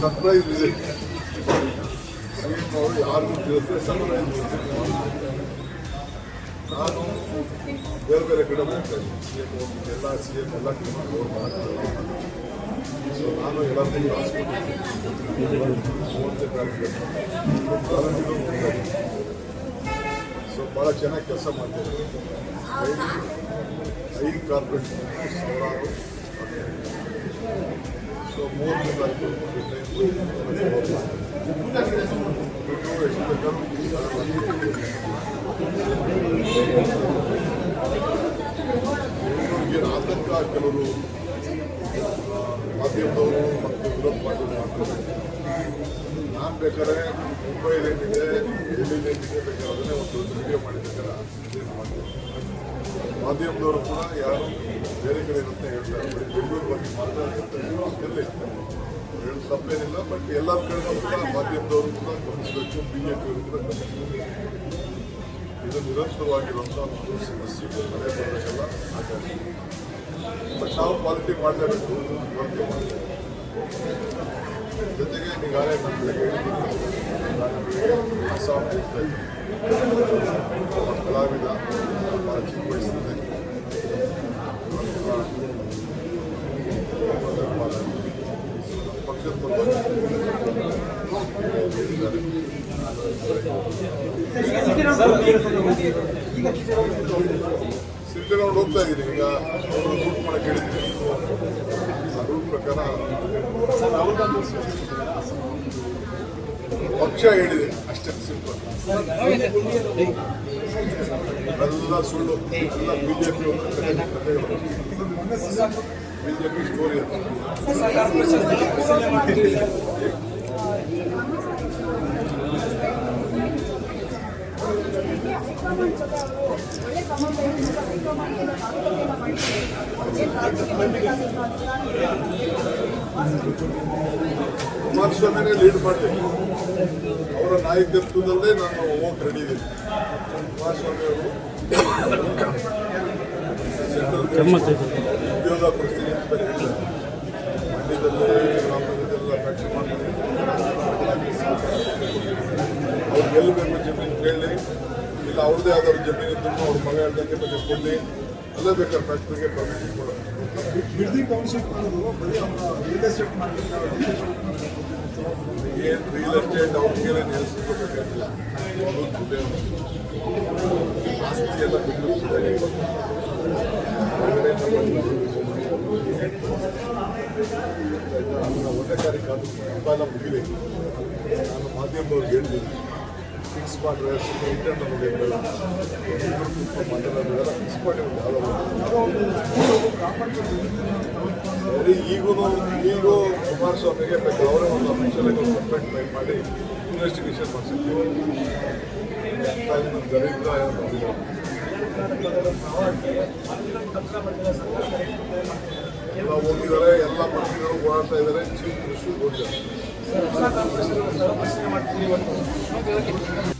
Surprise visit CM ಅವರು ಯಾರಿಗೂ ತಿಳಿಸದೆ surprise visit ನಾನು ಬೇರೆ ಬೇರೆ ಕಡೆ ಹೋಗ್ತಾ ಇದ್ದೀನಿ ಸಿ ಎಂ ಹೋಗ್ತೀನಿ ಎಲ್ಲ ಸಿ ಎಂ ಎಲ್ಲ ಕಡೆ ಅವ್ರು ಮಾಡ್ತಾರೆ ಸೊ ನಾನು ಎಲ್ಲರಿಗೂ ಹಾಸ್ಪಿಟಲ್ ಮೂವತ್ತನೇ ತಾರೀಕು ಕಾಲೇಜಿಗೂ ಹೋಗ್ತಾ ಇದ್ದೀನಿ ಸೊ ಭಾಳ ಚೆನ್ನಾಗಿ ಕೆಲಸ ಮಾಡ್ತಿದ್ದಾರೆ ಐದು ಕಾರ್ಪೊರೇಟ್ ಸಾವಿರಾರು ಸೊ ಎಷ್ಟು ಬೇಕಾದ್ರೂ ಇವ್ರಿಗೆ ಆತಂಕ ಕೆಲವರು ಮಾಧ್ಯಮದವರು ಮತ್ತು ವಿರೋಧ ಮಾಡ್ತಾರೆ ನಾನು ಬೇಕಾದ್ರೆ ಮುಂಬೈಲಿ ಏನಿದೆ ಏನಿದೆ ಬೇಕಾದ್ರೆ ಒಂದು ವಿಡಿಯೋ ಮಾಡಿದ ಮಾಧ್ಯಮದವರು ಕೂಡ ಯಾರು ಬೇರೆ ಕಡೆ ಇರುತ್ತೆ ಹೇಳ್ತಾರೆ. ಬೆಂಗಳೂರು ಬಗ್ಗೆ ಮಾತಾಡ್ತಾರೆ. ಹೇಳಿ ತಪ್ಪೇನಿಲ್ಲ ಬಟ್ ಎಲ್ಲ ಕಡೆ ಕೂಡ ಮಾಧ್ಯಮದವರು ಕೂಡ ಗಮನಿಸಬೇಕು ಬಿ ಜೆ ಪಿಯವರು ಕೂಡ ಗಮನಿಸಬೇಕು. ಇದು ನಿರಂತರವಾಗಿರುವಂಥ ಒಂದು ಸಮಸ್ಯೆ ಮನೆ ಬರಬೇಕಲ್ಲ ಹಾಗಾಗಿ ಬಟ್ ನಾವು ಪಾಲಿಟಿಕ್ ಮಾಡಲೇಬೇಕು ಪಾಲಿಟಿ ಜೊತೆಗೆ ಈಗಾಗಲೇ ನಮ್ಮ ಹೇಳಿದ್ದೀನಿ ಅಸ್ಸಾಂ ಹೋಗ್ತಾ ಇದ್ದೀನಿ. ಸಿದ್ದರಾಮಯ್ಯ ಹೋಗ್ತಾ ಇದ್ದೀನಿ ಈಗ ಅವರು ರೂಟ್ ಮಾಡಕ್ಕೆ ಹೇಳಿದ್ದೀನಿ ಆ ರೂಟ್ ಪ್ರಕಾರ ಪಕ್ಷ ಹೇಳಿದೆ ಅಷ್ಟೇ ಸಿಂಪಲ್ ಎಲ್ಲ ಸುಳ್ಳು, ಎಲ್ಲ ಬಿಜೆಪಿ ಬಿಜೆಪಿ ಸ್ಟೋರಿ ಕುಮಾರಸ್ವಾಮಿನೇ ಲೀಡ್ ಮಾಡ್ತೀನಿ. ಅವರ ನಾಯಕತ್ವದಲ್ಲೇ ನಾನು ಹೋಗಕ್ಕೆ ರೆಡಿ ಇದ್ದೀನಿ ಕುಮಾರಸ್ವಾಮಿ ಅವರು ಉದ್ಯೋಗ ಪರಿಸ್ಥಿತಿ ಅಂತ ಹೇಳಿದ್ದಾರೆ. ಮಂಡ್ಯದಲ್ಲಿ ರಾಮನಗರದಲ್ಲ ಫ್ಯಾಕ್ಟ್ರಿ ಮಾಡ್ತಾರೆ ಅವ್ರು ಗೆಲ್ಲಬೇಕು ಜಮೀನು ಕೇಳಿ. ಇಲ್ಲ ಅವ್ರದ್ದೇ ಯಾವ್ದಾದ್ರು ಜಮೀನು ಇದ್ದು ಅವ್ರ ಮಗ ಹೇಳ್ದಂಗೆ ಬೇಕಾದ್ರೆ ಕೊಡಲಿ ಅಲ್ಲೇ ಬೇಕಾದ್ರೆ ಫ್ಯಾಕ್ಟ್ರಿಗೆ ಪರ್ಮಿಷನ್ ಕೊಡೋದು. ಬಿಲ್ಡಿಂಗ್ ಟೌನ್ಶಿಪ್ ಮಾಡೋದು ಬರೀ ಅವರ ರಿಯಲ್ ಎಸ್ಟೇಟ್ ಮಾಡಲಿಕ್ಕೆ ಏನು ರಿಯಲ್ ಎಸ್ಟೇಟ್ ಅವ್ರಿಗೆಲ್ಲ ನಿಲ್ಲಿಸ್ಕೋಬೇಕಾಗಿಲ್ಲ ಆಸ್ತಿ ಎಲ್ಲ ಅದು ಹಬ್ಬ ಮುಗಿಬೇಕು ನಾನು ಮಾಧ್ಯಮದವ್ರಿಗೆ ಹೇಳಿದ್ದೀನಿ ಫಿಕ್ಸ್ ಮಾಡಿದ್ರೆ ಇಂಟರ್ನಲ್ ಬೇಡ ಮಾತಾಡೋದೆಲ್ಲ ಫಿಕ್ಸ್ ಮಾಡಿರೋದು ಯಾವುದೋ ಈಗೂ ಈಗೂ ಕುಮಾರಸ್ವಾಮಿಗೆ ಬೇಕು ಅವರೇ ಒಂದು ಅಫಿಷಿಯಲ್ ಆಗಿ ಒಂದು ಕಂಪ್ಲೇಂಟ್ ಫೈಲ್ ಮಾಡಿ ಇನ್ವೆಸ್ಟಿಗೇಷನ್ ಮಾಡಿಸಿದ್ದೀವಿ ಹಾಗಾಗಿ ನಮ್ಮ ದರಿದ್ರ ಬಂದಿಲ್ಲ ಎಲ್ಲ ಹೋಗಿದ್ದಾರೆ, ಎಲ್ಲ ಮಂತ್ರಿಗಳು ಓಡಾಡ್ತಾ ಇದ್ದಾರೆ. ಚೀಫ್ ಹೋಗಿದ್ದಾರೆ ಮಾಡ್ತೀವಿ ಇವತ್ತು